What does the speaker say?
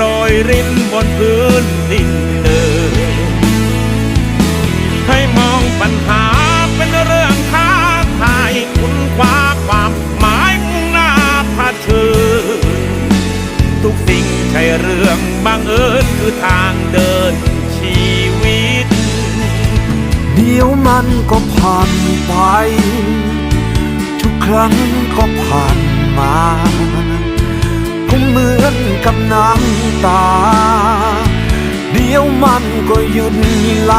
โรยรินบนพื้นดินเดิมให้มองปัญหาเป็นเรื่องท้าทายคุณคว้าความหมายมุ่งหน้าพาเชิทุกสิ่งใช่เรื่องบังเอิญคือทางเดินชีวิต เดี๋ยวมันก็ผ่านไป ทุกครั้งก็ผ่านมา กับน้ำตา เดี๋ยวมันก็หยุดไหล